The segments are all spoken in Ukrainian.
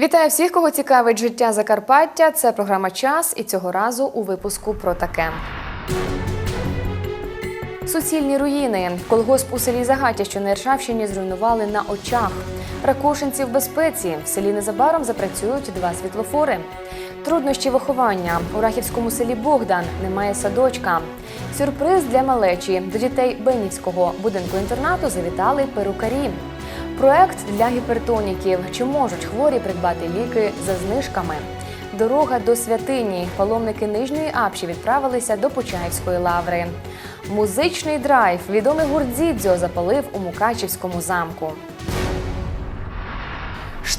Вітаю всіх, кого цікавить життя Закарпаття. Це програма Час і цього разу у випуску про таке. Суцільні руїни. Колгосп у селі Загаття, що на Іршавщині, зруйнували на очах. Ракушинці в безпеці. В селі незабаром запрацюють два світлофори. Труднощі виховання. У Рахівському селі Богдан немає садочка. Сюрприз для малечі. До дітей Бенівського будинку інтернату завітали перукарі. Проект для гіпертоніків. Чи можуть хворі придбати ліки за знижками? Дорога до святині. Паломники Нижньої Апші відправилися до Почаївської лаври. Музичний драйв. Відомий гурт Дзідзьо запалив у Мукачівському замку.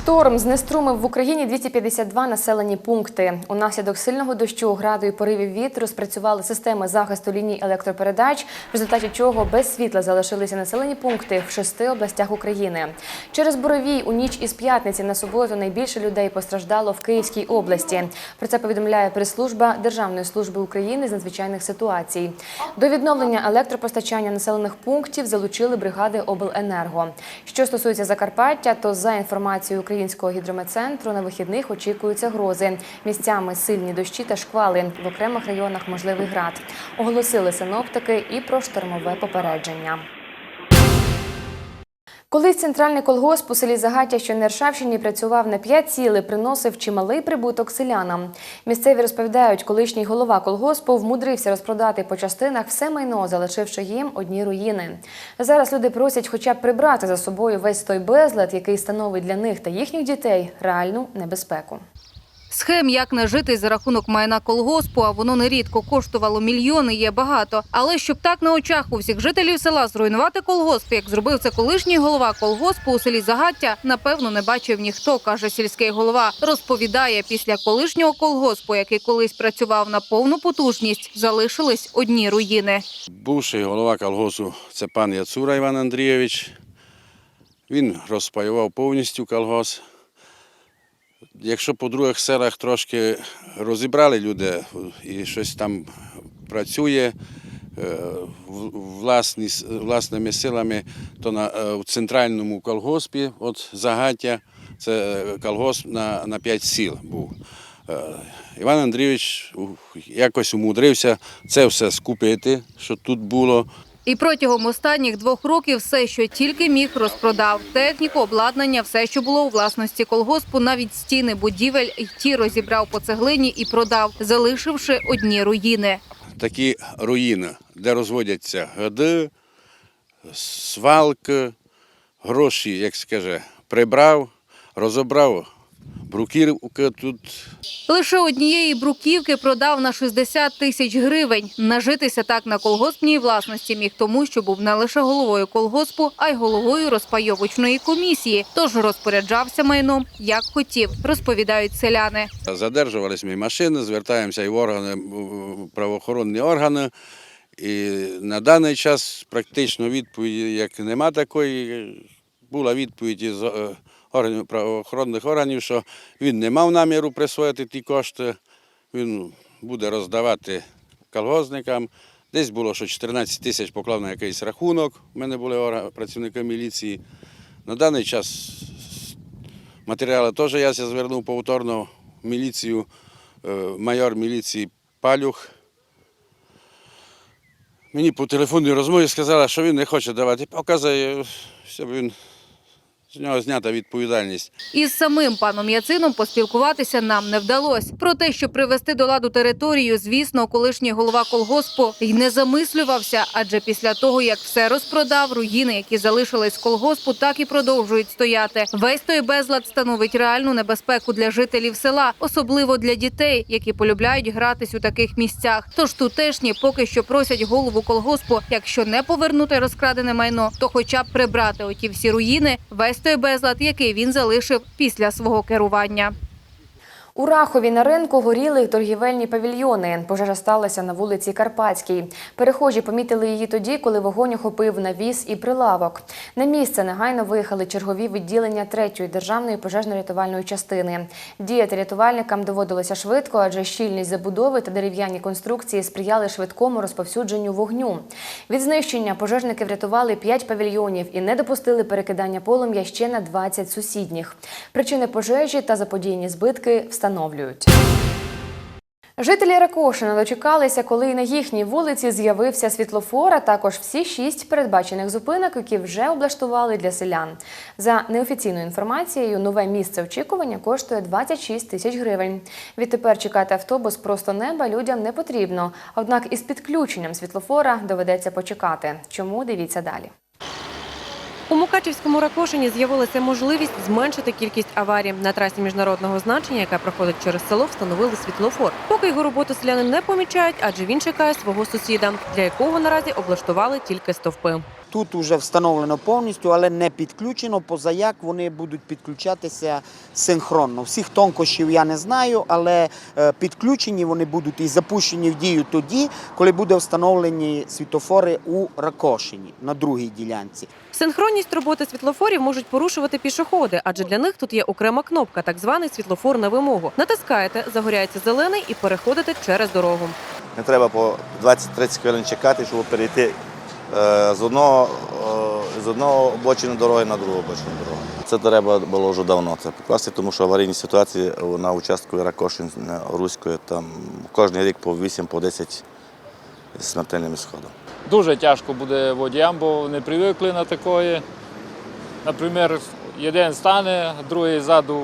Шторм знеструмив в Україні 252 населені пункти. Унаслідок сильного дощу, граду і поривів вітру спрацювали системи захисту ліній електропередач, в результаті чого без світла залишилися населені пункти в шести областях України. Через буровій у ніч із п'ятниці на суботу найбільше людей постраждало в Київській області. Про це повідомляє прес-служба Державної служби України з надзвичайних ситуацій. До відновлення електропостачання населених пунктів залучили бригади обленерго. Що стосується Закарпаття, то за інформацією Українського гідрометцентру на вихідних очікуються грози. Місцями сильні дощі та шквали. В окремих районах можливий град. Оголосили синоптики і про штормове попередження. Колись центральний колгосп у селі Загаття, що на Іршавщині, працював на п'ять сіли, приносив чималий прибуток селянам. Місцеві розповідають, колишній голова колгоспу вмудрився розпродати по частинах все майно, залишивши їм одні руїни. Зараз люди просять хоча б прибрати за собою весь той безлад, який становить для них та їхніх дітей реальну небезпеку. Схем, як нажити за рахунок майна колгоспу, а воно нерідко коштувало мільйони, є багато. Але щоб так на очах у всіх жителів села зруйнувати колгосп, як зробив це колишній голова колгоспу у селі Загаття, напевно, не бачив ніхто, каже сільський голова. Розповідає, після колишнього колгоспу, який колись працював на повну потужність, залишились одні руїни. Бувший голова колгосу це пан Яцура Іван Андрійович. Він розпаював повністю колгос. Якщо по других селах трошки розібрали люди і щось там працює е, власні, власними силами, то на, е, в центральному колгоспі, от Загаття, це е, колгосп на, на 5 сіл був. Іван Андрійович якось умудрився це все скупити, що тут було. І протягом останніх двох років все, що тільки міг, розпродав. Техніку, обладнання, все, що було у власності колгоспу, навіть стіни будівель, і ті розібрав по цеглині і продав, залишивши одні руїни. такі руїни, де розводяться гади, свалки, гроші, як скаже, прибрав, розібрав бруківки тут. Лише однієї бруківки продав на 60 тисяч гривень. Нажитися так на колгоспній власності міг тому, що був не лише головою колгоспу, а й головою розпайовочної комісії. Тож розпоряджався майном як хотів, розповідають селяни. Задержувались ми машини, звертаємося і в органи, в правоохоронні органи. І на даний час практично відповіді, як нема такої, була відповідь із е, органів правоохоронних органів, що він не мав наміру присвоїти ті кошти, він буде роздавати колгозникам. Десь було, що 14 тисяч поклав на якийсь рахунок. У мене були працівники міліції. На даний час матеріали теж я звернув повторно в міліцію, е, майор міліції Палюх. Мені по телефонній розмові сказала, що він не хоче давати покази, щоб він з нього знята відповідальність. Із самим паном Яцином поспілкуватися нам не вдалося. Про те, щоб привести до ладу територію, звісно, колишній голова колгоспу й не замислювався, адже після того, як все розпродав, руїни, які залишились колгоспу, так і продовжують стояти. Весь той безлад становить реальну небезпеку для жителів села, особливо для дітей, які полюбляють гратись у таких місцях. Тож тутешні поки що просять голову колгоспу, якщо не повернути розкрадене майно, то хоча б прибрати оті всі руїни, весь той безлад, який він залишив після свого керування. У Рахові на ринку горіли торгівельні павільйони. Пожежа сталася на вулиці Карпатській. Перехожі помітили її тоді, коли вогонь охопив навіс і прилавок. На місце негайно виїхали чергові відділення 3-ї державної пожежно-рятувальної частини. Діяти рятувальникам доводилося швидко, адже щільність забудови та дерев'яні конструкції сприяли швидкому розповсюдженню вогню. Від знищення пожежники врятували 5 павільйонів і не допустили перекидання полум'я ще на 20 сусідніх. Причини пожежі та заподіяні збитки встановлюють. Жителі Ракошина дочекалися, коли і на їхній вулиці з'явився світлофор, а також всі шість передбачених зупинок, які вже облаштували для селян. За неофіційною інформацією, нове місце очікування коштує 26 тисяч гривень. Відтепер чекати автобус просто неба людям не потрібно. Однак із підключенням світлофора доведеться почекати. Чому дивіться далі? У Мукачівському Ракошині з'явилася можливість зменшити кількість аварій. На трасі міжнародного значення, яка проходить через село, встановили світлофор. Поки його роботу селяни не помічають, адже він чекає свого сусіда, для якого наразі облаштували тільки стовпи. Тут вже встановлено повністю, але не підключено. Позаяк вони будуть підключатися синхронно. Всіх тонкощів я не знаю, але е, підключені вони будуть і запущені в дію тоді, коли буде встановлені світофори у Ракошині на другій ділянці. Синхронність роботи світлофорів можуть порушувати пішоходи, адже для них тут є окрема кнопка, так званий світлофор на вимогу. Натискаєте, загоряється зелений і переходите через дорогу. Не треба по 20-30 хвилин чекати, щоб перейти з одного, е, з одного обочини дороги на другу обочину дороги. Це треба було вже давно це покласти, тому що аварійні ситуації на участку Ракошин Руської там кожен рік по 8 по 10 з смертельним ісходом. Дуже тяжко буде водіям, бо не привикли на такої. Наприклад, один стане, другий ззаду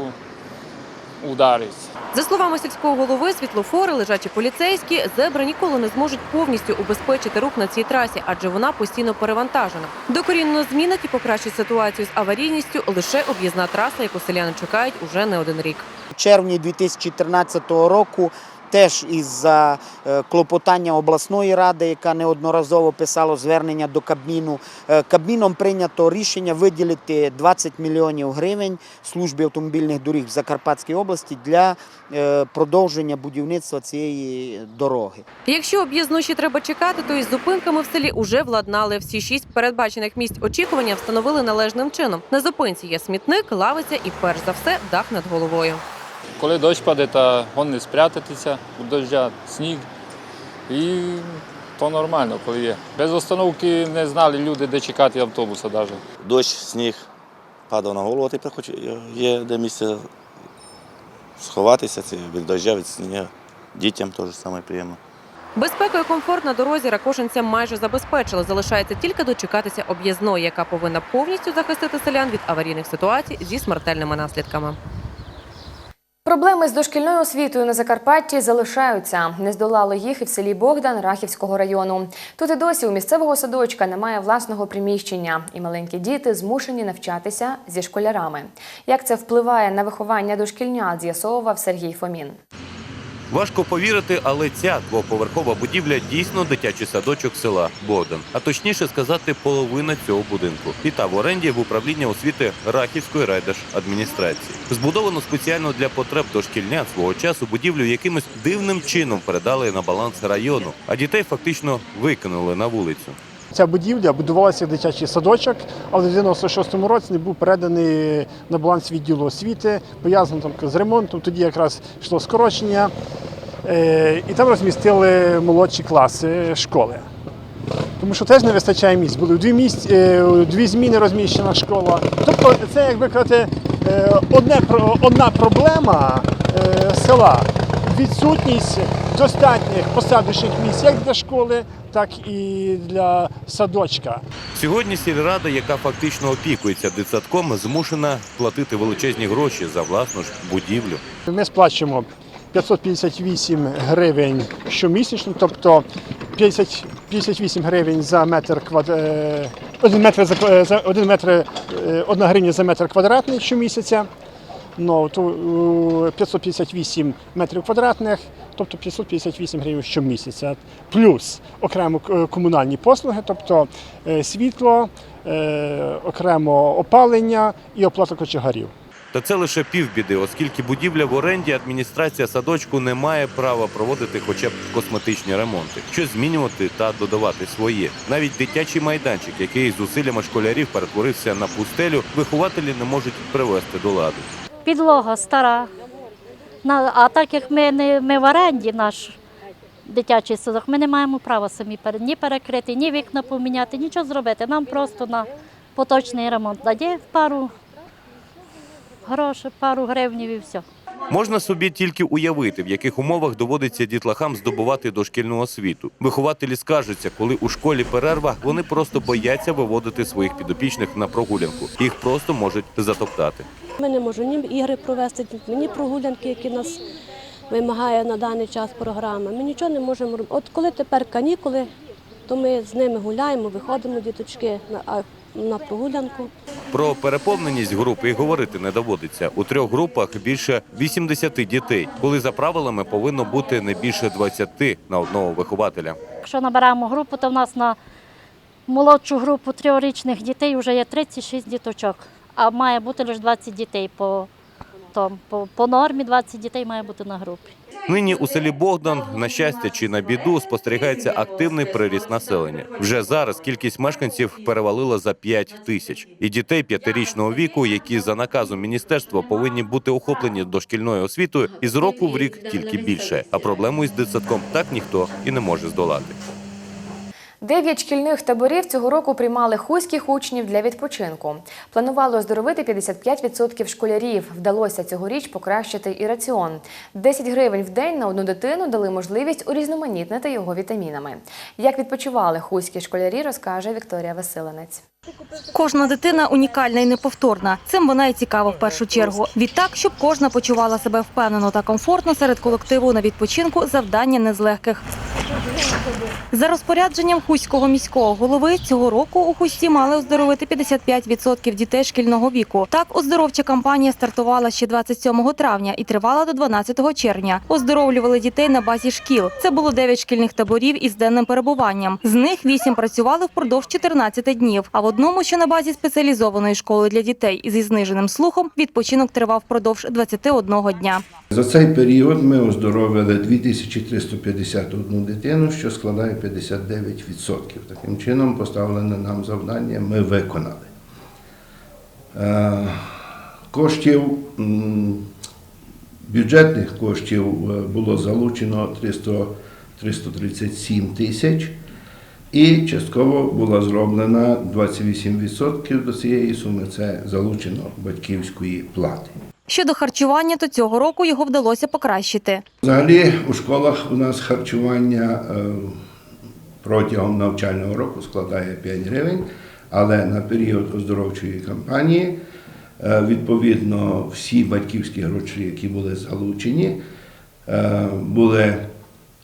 ударить. За словами сільського голови, світлофори, лежачі поліцейські, зебри ніколи не зможуть повністю убезпечити рух на цій трасі, адже вона постійно перевантажена. Докорінно змінить і покращить ситуацію з аварійністю лише об'їзна траса, яку селяни чекають уже не один рік. У червні 2013 року теж із-за е, клопотання обласної ради, яка неодноразово писала звернення до Кабміну, е, Кабміном прийнято рішення виділити 20 мільйонів гривень службі автомобільних доріг в Закарпатській області для е, продовження будівництва цієї дороги. Якщо об'їзну треба чекати, то із зупинками в селі уже владнали. Всі шість передбачених місць очікування встановили належним чином. На зупинці є смітник, лавиця і перш за все дах над головою. Коли дощ паде, то вон не спрятатися, у дождя сніг. І то нормально, коли є. Без остановки не знали люди, де чекати автобуса навіть. Дощ, сніг падав на голову, тепер хоч є де місце сховатися від дощу, від снігу. Дітям теж саме приємно. Безпеку і комфорт на дорозі ракошинцям майже забезпечили. Залишається тільки дочекатися об'їзної, яка повинна повністю захистити селян від аварійних ситуацій зі смертельними наслідками. Проблеми з дошкільною освітою на Закарпатті залишаються. Не здолали їх і в селі Богдан Рахівського району. Тут і досі у місцевого садочка немає власного приміщення, і маленькі діти змушені навчатися зі школярами. Як це впливає на виховання дошкільня, з'ясовував Сергій Фомін. Важко повірити, але ця двоповерхова будівля дійсно дитячий садочок села Богдан, а точніше сказати, половина цього будинку. І та в оренді в управління освіти Рахівської райдержадміністрації. Збудовано спеціально для потреб дошкільнят свого часу будівлю якимось дивним чином передали на баланс району, а дітей фактично викинули на вулицю. Ця будівля будувалася як дитячий садочок, але в 96-му році не був переданий на баланс відділу освіти, пов'язано там з ремонтом. Тоді якраз йшло скорочення, е, і там розмістили молодші класи школи. Тому що теж не вистачає місць. Були дві місць, е, дві зміни розміщена школа. Тобто це, як би казати, е, одна проблема села. Відсутність достатніх посадочних місць як для школи, так і для садочка. Сьогодні сільрада, яка фактично опікується дитсадком, змушена платити величезні гроші за власну ж будівлю. Ми сплачуємо 558 гривень щомісячно, тобто 50, 58 гривень за метр квад... е, один метр за, ква- один метр, е, одна гривня за метр квадратний щомісяця. Ну, то е, 558 метрів квадратних, тобто 558 гривень щомісяця. Плюс окремо е, комунальні послуги, тобто е, світло, окремо опалення і оплата кочегарів. Та це лише півбіди, оскільки будівля в оренді адміністрація садочку не має права проводити хоча б косметичні ремонти, щось змінювати та додавати своє. Навіть дитячий майданчик, який зусиллями школярів перетворився на пустелю, вихователі не можуть привести до ладу. Підлога стара. А так як ми не ми в оренді наш дитячий садок, ми не маємо права самі ні перекрити, ні вікна поміняти, нічого зробити. Нам просто на поточний ремонт дає пару грошей, пару гривнів і все. Можна собі тільки уявити, в яких умовах доводиться дітлахам здобувати дошкільну освіту. Вихователі скаржаться, коли у школі перерва, вони просто бояться виводити своїх підопічних на прогулянку. Їх просто можуть затоптати. Ми не можемо ні ігри провести, ні прогулянки, які нас вимагає на даний час програма. Ми нічого не можемо робити. От коли тепер канікули, то ми з ними гуляємо, виходимо діточки на, на прогулянку. Про переповненість груп і говорити не доводиться. У трьох групах більше 80 дітей, коли за правилами повинно бути не більше 20 на одного вихователя. Якщо набираємо групу, то в нас на молодшу групу трьохрічних дітей вже є 36 діточок, а має бути лише 20 дітей по, том, по, по нормі 20 дітей має бути на групі. Нині у селі Богдан, на щастя чи на біду, спостерігається активний приріст населення. Вже зараз кількість мешканців перевалила за 5 тисяч. І дітей п'ятирічного віку, які за наказом міністерства повинні бути охоплені дошкільною освітою, із року в рік тільки більше. А проблему із дитсадком так ніхто і не може здолати. Дев'ять шкільних таборів цього року приймали хуських учнів для відпочинку. Планували оздоровити 55% школярів. Вдалося цьогоріч покращити і раціон. 10 гривень в день на одну дитину дали можливість урізноманітнити його вітамінами. Як відпочивали хуські школярі, розкаже Вікторія Василенець. Кожна дитина унікальна і неповторна. Цим вона і цікава в першу чергу. Відтак, щоб кожна почувала себе впевнено та комфортно серед колективу на відпочинку, завдання не з легких. За розпорядженням Хуського міського голови цього року у Хусті мали оздоровити 55% дітей шкільного віку. Так, оздоровча кампанія стартувала ще 27 травня і тривала до 12 червня. Оздоровлювали дітей на базі шкіл. Це було 9 шкільних таборів із денним перебуванням. З них 8 працювали впродовж 14 днів. А в одному, що на базі спеціалізованої школи для дітей зі зниженим слухом, відпочинок тривав впродовж 21 дня. За цей період ми оздоровили 2351 дитину, що складає 59%. Таким чином, поставлене нам завдання ми виконали. Е, Коштів, бюджетних коштів е, було залучено 300, 337 тисяч. І частково була зроблена 28% до цієї суми це залучено батьківської плати. Щодо харчування, то цього року його вдалося покращити. Взагалі у школах у нас харчування е, протягом навчального року складає 5 гривень, але на період оздоровчої кампанії е, відповідно всі батьківські гроші, які були залучені, е, були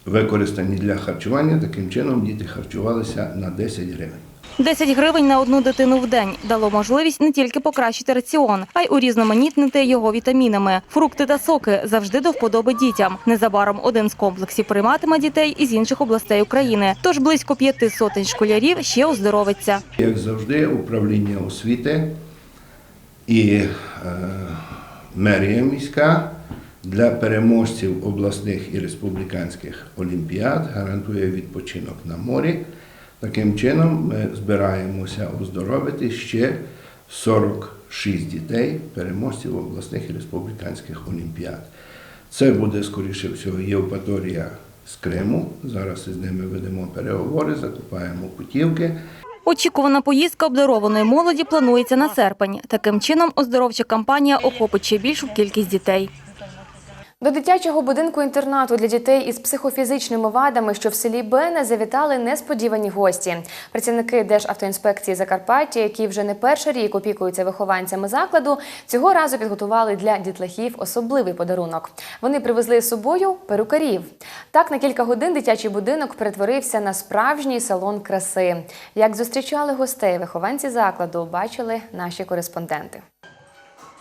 використані для харчування. Таким чином діти харчувалися на 10 гривень. 10 гривень на одну дитину в день дало можливість не тільки покращити раціон, а й урізноманітнити його вітамінами. Фрукти та соки завжди до вподоби дітям. Незабаром один з комплексів прийматиме дітей із інших областей України. Тож близько п'яти сотень школярів ще оздоровиться. Як завжди, управління освіти і е, мерія міська для переможців обласних і республіканських олімпіад гарантує відпочинок на морі. Таким чином, ми збираємося оздоровити ще 46 дітей, переможців обласних і республіканських олімпіад. Це буде, скоріше всього, Євпаторія з Криму. Зараз із ними ведемо переговори, закупаємо путівки. Очікувана поїздка обдарованої молоді планується на серпень. Таким чином, оздоровча кампанія охопить ще більшу кількість дітей. До дитячого будинку інтернату для дітей із психофізичними вадами, що в селі Бене, завітали несподівані гості. Працівники Державтоінспекції Закарпаття, які вже не перший рік опікуються вихованцями закладу, цього разу підготували для дітлахів особливий подарунок. Вони привезли з собою перукарів. Так на кілька годин дитячий будинок перетворився на справжній салон краси. Як зустрічали гостей вихованці закладу, бачили наші кореспонденти.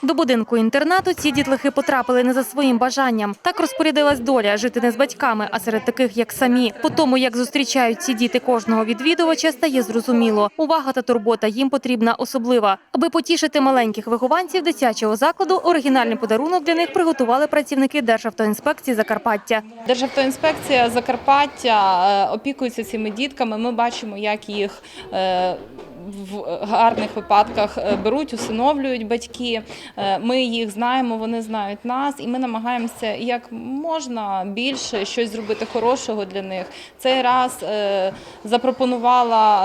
До будинку інтернату ці дітлахи потрапили не за своїм бажанням. Так розпорядилась доля жити не з батьками, а серед таких, як самі. По тому, як зустрічають ці діти кожного відвідувача, стає зрозуміло. Увага та турбота їм потрібна особлива. Аби потішити маленьких вихованців дитячого закладу, оригінальний подарунок для них приготували працівники Державтоінспекції Закарпаття. Державтоінспекція Закарпаття е, опікується цими дітками. Ми бачимо, як їх е, в гарних випадках е, беруть, усиновлюють батьки. Е, Ми їх знаємо, вони знають нас, і ми намагаємося як можна більше щось зробити хорошого для них. Цей раз е, запропонувала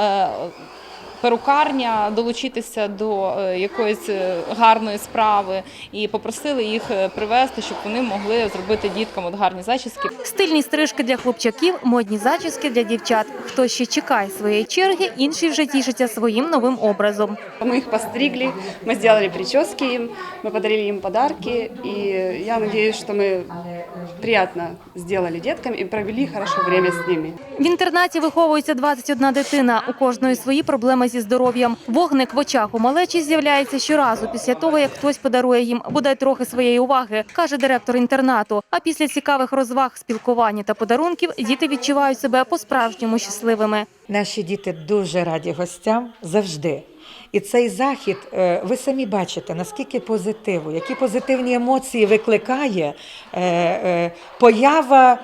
е, Перукарня долучитися до е, якоїсь е, гарної справи і попросили їх е, привезти, щоб вони могли зробити діткам от гарні зачіски. Стильні стрижки для хлопчаків, модні зачіски для дівчат. Хтось ще чекає своєї черги, інші вже тішаться своїм новим образом. Мы их постригли, мы сделали прически им, мы подарили им подарки, и я надеюсь, что мы приятно сделали деткам и провели хорошо время с ними. В інтернаті виховується 21 дитина. У кожної свої проблеми зі здоров'ям. Вогник в очах у малечі з'являється щоразу після того, як хтось подарує їм бодай трохи своєї уваги, каже директор інтернату. А після цікавих розваг, спілкування та подарунків діти відчувають себе по-справжньому щасливими. Наші діти дуже раді гостям завжди. І цей захід, е, ви самі бачите, наскільки позитиву, які позитивні емоції викликає е, е, поява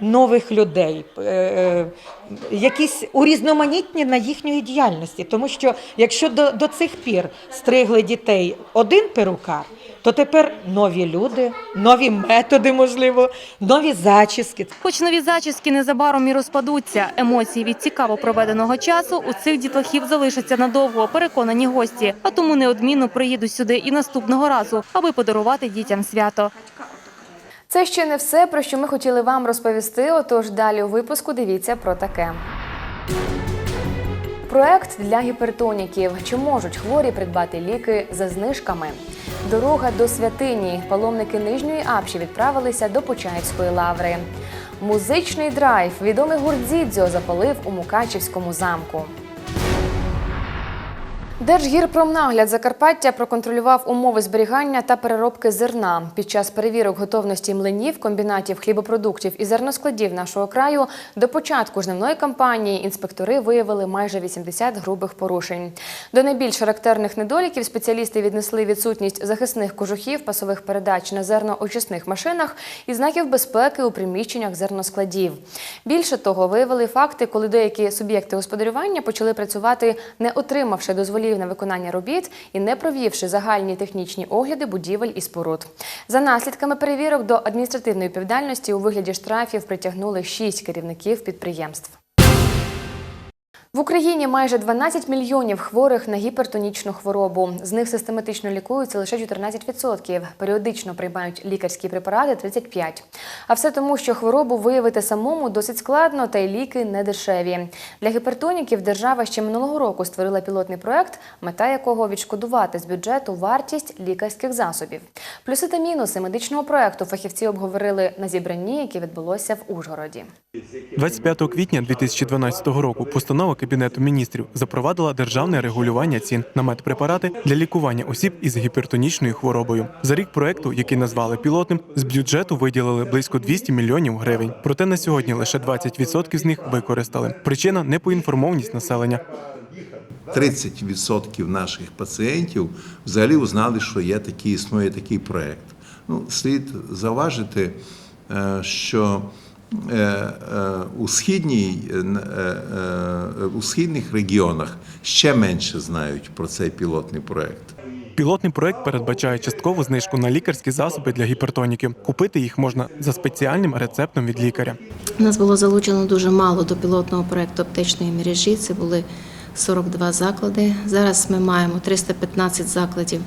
нових людей, якісь урізноманітні на їхньої діяльності. Тому що якщо до, до цих пір стригли дітей один перукар, то тепер нові люди, нові методи, можливо, нові зачіски. Хоч нові зачіски незабаром і розпадуться. Емоції від цікаво проведеного часу у цих дітлахів залишаться надовго, переконані гості. А тому неодмінно приїдуть сюди і наступного разу, аби подарувати дітям свято. Це ще не все, про що ми хотіли вам розповісти. Отож, далі у випуску дивіться про таке. Проект для гіпертоніків. Чи можуть хворі придбати ліки за знижками? Дорога до святині. Паломники Нижньої Апші відправилися до Почаївської лаври. Музичний драйв. Відомий гурт Дзідзьо запалив у Мукачівському замку. Держгірпромнагляд Закарпаття проконтролював умови зберігання та переробки зерна. Під час перевірок готовності млинів, комбінатів хлібопродуктів і зерноскладів нашого краю до початку жнивної кампанії інспектори виявили майже 80 грубих порушень. До найбільш характерних недоліків спеціалісти віднесли відсутність захисних кожухів, пасових передач на зерноочисних машинах і знаків безпеки у приміщеннях зерноскладів. Більше того, виявили факти, коли деякі суб'єкти господарювання почали працювати, не отримавши дозволів на виконання робіт і не провівши загальні технічні огляди будівель і споруд. За наслідками перевірок до адміністративної відповідальності у вигляді штрафів притягнули шість керівників підприємств. В Україні майже 12 мільйонів хворих на гіпертонічну хворобу. З них систематично лікуються лише 14%. Періодично приймають лікарські препарати 35%. А все тому, що хворобу виявити самому досить складно, та й ліки не дешеві. Для гіпертоніків держава ще минулого року створила пілотний проект, мета якого відшкодувати з бюджету вартість лікарських засобів. Плюси та мінуси медичного проекту фахівці обговорили на зібранні, яке відбулося в Ужгороді. 25 квітня 2012 року постанова Кабінету міністрів запровадила державне регулювання цін на медпрепарати для лікування осіб із гіпертонічною хворобою. За рік проекту, який назвали пілотним, з бюджету виділили близько 200 мільйонів гривень. Проте на сьогодні лише 20% з них використали. Причина непоінформованість населення. 30% наших пацієнтів взагалі узнали, що є такий, існує такий проєкт. Ну, слід заважити, е, що у, східній, е, е, у східних регіонах ще менше знають про цей пілотний проєкт. Пілотний проект передбачає часткову знижку на лікарські засоби для гіпертоніків. Купити їх можна за спеціальним рецептом від лікаря. У нас було залучено дуже мало до пілотного проекту аптечної мережі. Це були 42 заклади. Зараз ми маємо 315 закладів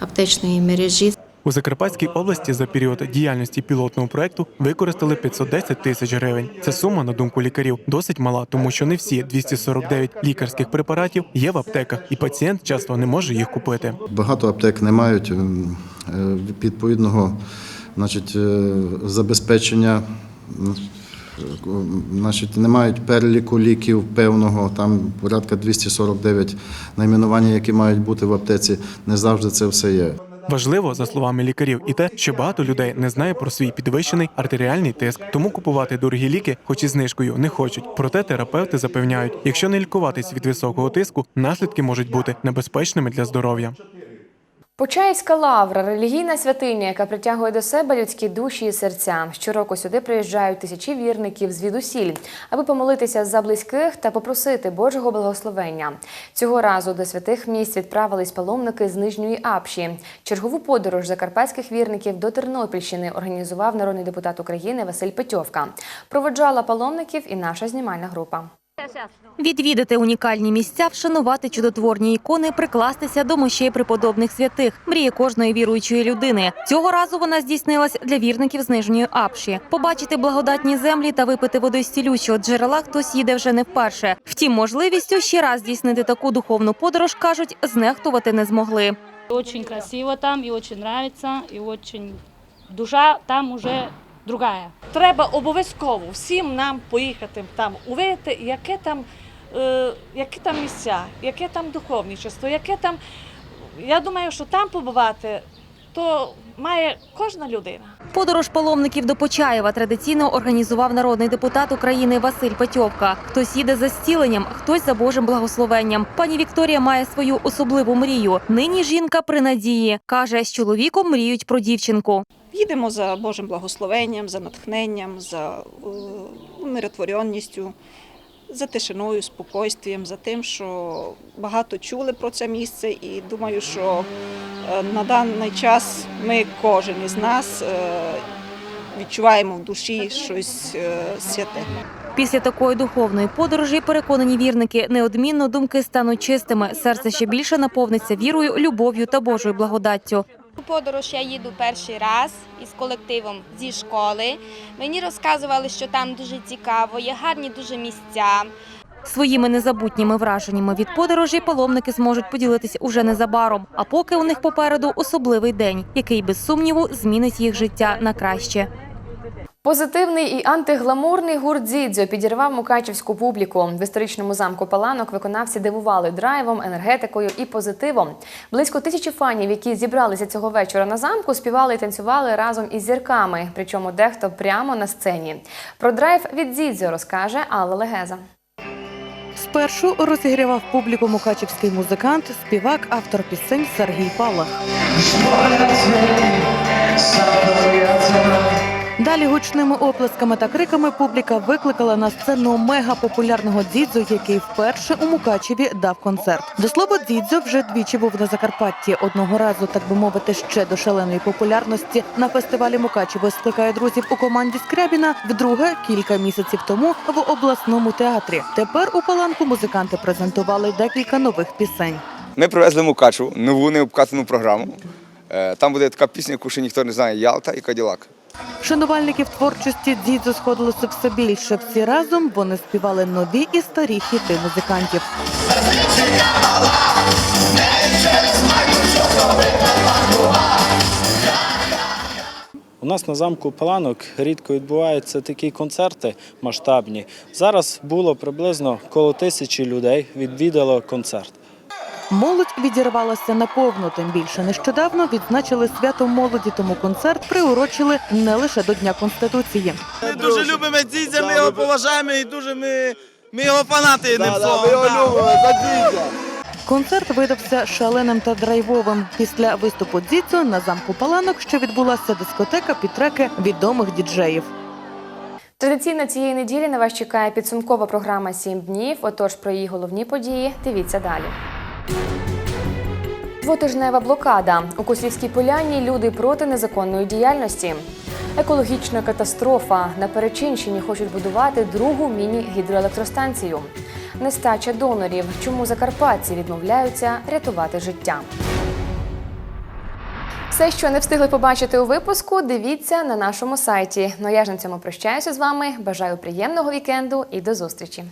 аптечної мережі. У Закарпатській області за період діяльності пілотного проекту використали 510 тисяч гривень. Ця сума, на думку лікарів, досить мала, тому що не всі 249 лікарських препаратів є в аптеках, і пацієнт часто не може їх купити. Багато аптек не мають е, відповідного значить, е, забезпечення. Значить, не мають переліку ліків певного, там порядка 249 найменування, які мають бути в аптеці. Не завжди це все є. Важливо, за словами лікарів, і те, що багато людей не знає про свій підвищений артеріальний тиск, тому купувати дорогі ліки, хоч і знижкою, не хочуть. Проте терапевти запевняють, якщо не лікуватись від високого тиску, наслідки можуть бути небезпечними для здоров'я. Почаївська лавра релігійна святиня, яка притягує до себе людські душі і серця. Щороку сюди приїжджають тисячі вірників звідусіль, аби помолитися за близьких та попросити Божого благословення. Цього разу до святих місць відправились паломники з Нижньої Апші. Чергову подорож закарпатських вірників до Тернопільщини організував народний депутат України Василь Петьовка. Проводжала паломників і наша знімальна група. Відвідати унікальні місця, вшанувати чудотворні ікони, прикластися до мощей преподобних святих. Мріє кожної віруючої людини. Цього разу вона здійснилась для вірників з нижньої апші. Побачити благодатні землі та випити води з цілючого джерела хтось їде вже не вперше. Втім, можливістю ще раз здійснити таку духовну подорож кажуть, знехтувати не змогли. Очень красиво там, и очень нравится, и очень душа там уже другая. Треба обов'язково всім нам поїхати там, увидіти, яке там, е, які там місця, яке там духовничество, яке там. Я думаю, що там побувати, то має кожна людина. Подорож паломників до Почаєва традиційно організував народний депутат України Василь Петьовка. Хтось їде за зціленням, хтось за Божим благословенням. Пані Вікторія має свою особливу мрію. Нині жінка при надії каже, з чоловіком мріють про дівчинку. Їдемо за Божим благословенням, за натхненням, за е, за тишиною, спокойствієм, за тим, що багато чули про це місце, і думаю, що е, на даний час ми, кожен із нас, е, відчуваємо в душі щось святе. Після такої духовної подорожі переконані вірники неодмінно думки стануть чистими. Серце ще більше наповниться вірою, любов'ю та Божою благодаттю. У подорож я їду перший раз із колективом зі школи. Мені розказували, що там дуже цікаво, є гарні дуже місця. Своїми незабутніми враженнями від подорожі паломники зможуть поділитися уже незабаром. А поки у них попереду особливий день, який без сумніву змінить їх життя на краще. Позитивний і антигламурний гурт Дзідзьо підірвав мукачівську публіку. В історичному замку Паланок виконавці дивували драйвом, енергетикою і позитивом. Близько тисячі фанів, які зібралися цього вечора на замку, співали і танцювали разом із зірками. Причому дехто прямо на сцені. Про драйв від Дзідзьо розкаже Алла Легеза. Спершу розігрівав публіку мукачівський музикант, співак, автор пісень Сергій Палах. Далі гучними оплесками та криками публіка викликала на сцену мега популярного дідзо, який вперше у Мукачеві дав концерт. До слова, дідзо вже двічі був на Закарпатті. Одного разу, так би мовити, ще до шаленої популярності на фестивалі Мукачево скликає друзів у команді Скрябіна. Вдруге кілька місяців тому в обласному театрі. Тепер у паланку музиканти презентували декілька нових пісень. Ми привезли Мукачеву нову необкатану програму. Е, Там буде така пісня, яку ще ніхто не знає Ялта і Каділак. Шанувальників творчості дідзо сходилося все більше. Всі разом вони співали нові і старі хіти музикантів. У нас на замку Паланок рідко відбуваються такі концерти масштабні. Зараз було приблизно коло тисячі людей відвідало концерт. Молодь відірвалася наповну, тим більше нещодавно відзначили свято молоді, тому концерт приурочили не лише до Дня Конституції. Ми дуже любимо Дзідзя, ми його поважаємо і дуже ми, ми його фанати. одним словом. Концерт видався шаленим та драйвовим. Після виступу Дзідзо на замку Паланок ще відбулася дискотека під треки відомих діджеїв. Традиційно цієї неділі на вас чекає підсумкова програма «7 днів. Отож, про її головні події дивіться далі. Двотижнева блокада. У Косівській поляні люди проти незаконної діяльності. Екологічна катастрофа. На Перечинщині хочуть будувати другу міні-гідроелектростанцію. Нестача донорів. Чому закарпатці відмовляються рятувати життя? Все, що не встигли побачити у випуску, дивіться на нашому сайті. Ну я ж на цьому прощаюся з вами. Бажаю приємного вікенду і до зустрічі.